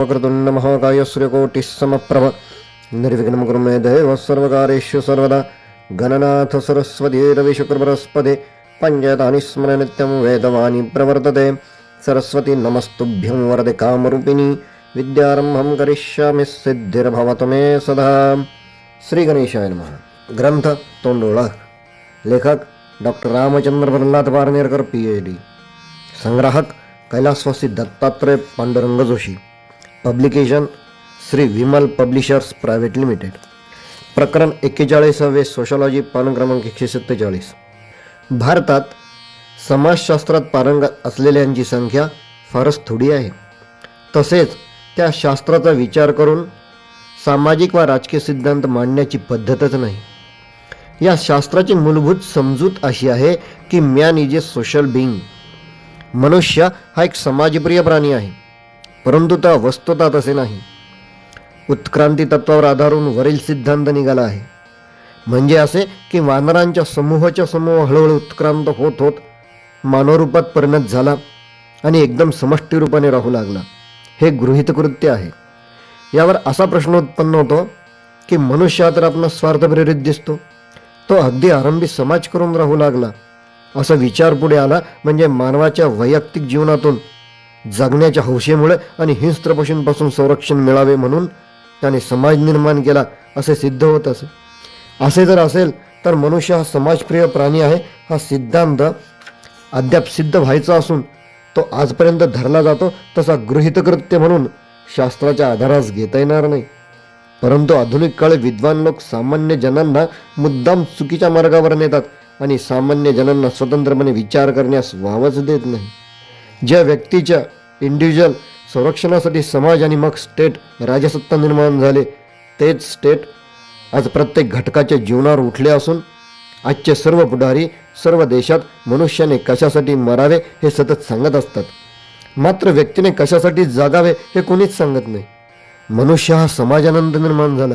वक्रतुण्ड महाकाय सूर्यकोटिः समप्रभ निर्विघ्नं कुरु मे देव सर्वकारेषु सर्वदा। गणनाथ सरस्वती रविशुक्रबृहस्पति पञ्चतानि स्मर नित्यं वेदवाणी प्रवर्तते। सरस्वती नमस्तुभ्यं वरदे कामरूपिणी। विद्यारम्भं करिष्यामि सिद्धिर्भवतु मे सदा। श्री गणेशाय नमः। ग्रंथ तोंडोळा लेखक doctor Ramchandra Pralhad Parnerkar P H D. संग्राहक कैलासवासी Dattatray Pandurang Joshi publication Shri Vimal publishers private limited. प्रकरण एक्केचाळीसावे सोशॉलॉजी पान क्रमांक एकशे सत्तेचाळीस. भारतात समाजशास्त्रात पारंगत असलेल्यांची संख्या फारच थोडी आहे. तसेच त्या शास्त्राचा विचार करून सामाजिक वा राजकीय सिद्धांत मांडण्याची पद्धतच नाही. या शास्त्राची मूलभूत समजूत अशी आहे की man is a social being मनुष्य हा एक समाजप्रिय प्राणी आहे. परंतु त्या वस्तुता तसे नाही. उत्क्रांती तत्वावर आधारून वरील सिद्धांत निघाला आहे. म्हणजे असे की वानरांच्या समूहाच्या समूह हळूहळू उत्क्रांत होत होत मानवरूपात परिणत झाला आणि एकदम समष्टीरूपाने राहू लागला. हे गृहितकृत्य आहे. यावर असा प्रश्न उत्पन्न होतो की मनुष्य तर आपण स्वार्थप्रेरित दिसतो. तो अगदी आरंभी समाज करून राहू लागला. असा विचार पुढे आला म्हणजे मानवाच्या वैयक्तिक जीवनातून जगण्याच्या हौशेमुळे आणि हिंस्त्र पशूंपासून संरक्षण मिळावे म्हणून त्याने समाज निर्माण केला असे सिद्ध होत असे. असे जर असेल तर मनुष्य हा समाजप्रिय प्राणी आहे हा सिद्धांत अद्याप सिद्ध व्हायचा असून तो आजपर्यंत धरला जातो तसा गृहितकृत्य म्हणून शास्त्राच्या आधारास घेता येणार नाही. परंतु आधुनिक काळी विद्वान लोक सामान्य जनांना मुद्दाम चुकीच्या मार्गावर नेतात आणि सामान्य जनांना स्वतंत्रपणे विचार करण्यास वावच देत नाही. ज्या व्यक्तीच्या इंडिव्हिज्युअल संरक्षणासाठी समाज आणि मग स्टेट राजसत्ता निर्माण झाले तेच स्टेट आज प्रत्येक घटकाच्या जीवनावर उठले असून आजचे सर्व पुढारी सर्व देशात मनुष्याने कशासाठी मरावे हे सतत सांगत असतात. मात्र व्यक्तीने कशासाठी जागावे हे कोणीच सांगत नाही. मनुष्य हा समाजानंद निर्माण झाला.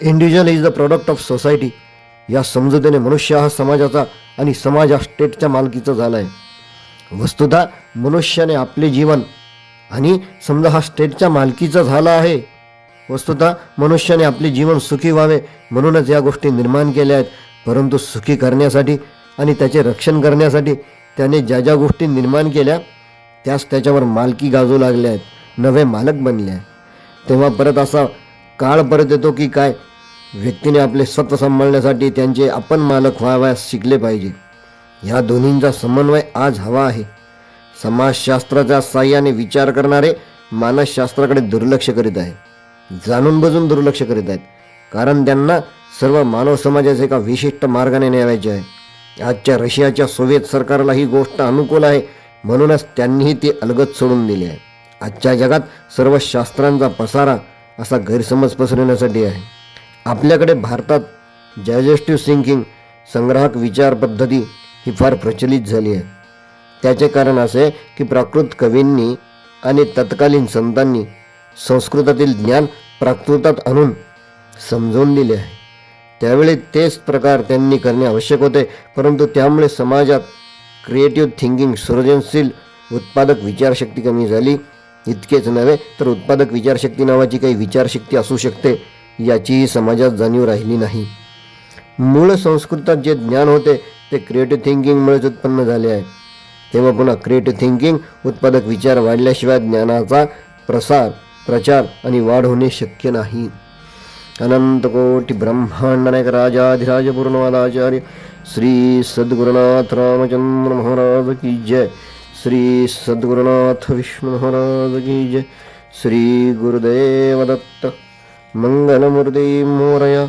Individual is the product of society या समजुतीने मनुष्य हा समाजाचा आणि समाज हा स्टेटच्या मालकीचा झाला आहे वस्तुतः मनुष्याने आपले जीवन आणि समजा हा स्टेटच्या मालकीचा झाला आहे वस्तुतः मनुष्याने आपले जीवन सुखी व्हावे म्हणूनच या गोष्टी निर्माण केल्या आहेत. परंतु सुखी करण्यासाठी आणि त्याचे रक्षण करण्यासाठी त्याने ज्या ज्या गोष्टी निर्माण केल्या त्याच त्याच्यावर मालकी गाजू लागल्या आहेत नवे मालक बनले आहेत. तेव्हा परत असा काळ परत येतो की काय? व्यक्तीने आपले स्वतः सांभाळण्यासाठी त्यांचे आपण मालक व्हावयास शिकले पाहिजे. ह्या दोन्हींचा समन्वय आज हवा आहे. समाजशास्त्राच्या साह्याने विचार करणारे मानसशास्त्राकडे दुर्लक्ष करीत आहे जाणून बजून दुर्लक्ष करीत आहेत. कारण त्यांना सर्व मानव समाजाचे एका विशिष्ट मार्गाने न्यावायचे आहे. आजच्या रशियाच्या सोव्हिएत सरकारला ही गोष्ट अनुकूल आहे म्हणूनच त्यांनीही ती अलगत सोडून दिली आहे. आजच्या जगात सर्व शास्त्रांचा पसारा असा गैरसमज पसरवण्यासाठी आहे. आपल्याकडे भारतात डायजेस्टिव्ह सिंकिंग संग्राहक विचार पद्धती ही फार प्रचलित झाली आहे. त्याचे कारण असे की प्राकृत कवींनी आणि तत्कालीन संतांनी संस्कृतातील ज्ञान प्राकृतात आणून समजवून दिले आहे. त्यावेळी तेच प्रकार त्यांनी करणे आवश्यक होते परंतु त्यामुळे समाजात क्रिएटिव्ह थिंकिंग सृजनशील उत्पादक विचारशक्ती कमी झाली. इतकेच नव्हे तर उत्पादक विचारशक्ती नावाची काही विचारशक्ती असू शकते याचीही समाजात जाणीव राहिली नाही. मूळ संस्कृतात जे ज्ञान होते ते क्रिएटिव्ह थिंकिंगमुळेच उत्पन्न झाले आहे. तेव्हा पुन्हा क्रिएटिव्ह थिंकिंग उत्पादक विचार वाढल्याशिवाय ज्ञानाचा प्रसार प्रचार आणि वाढ होणे शक्य नाही. अनंतकोटी ब्रह्मांडनायक राजाधिराज पूर्णवादाचार्य श्री सद्गुरुनाथ रामचंद्र महाराज की जय. श्री सद्गुरुनाथ विष्णु महाराज की जय. श्री गुरुदेव दत्त मंगलमूर्ती मोरया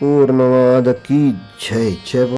पूर्णवाद की जय. जय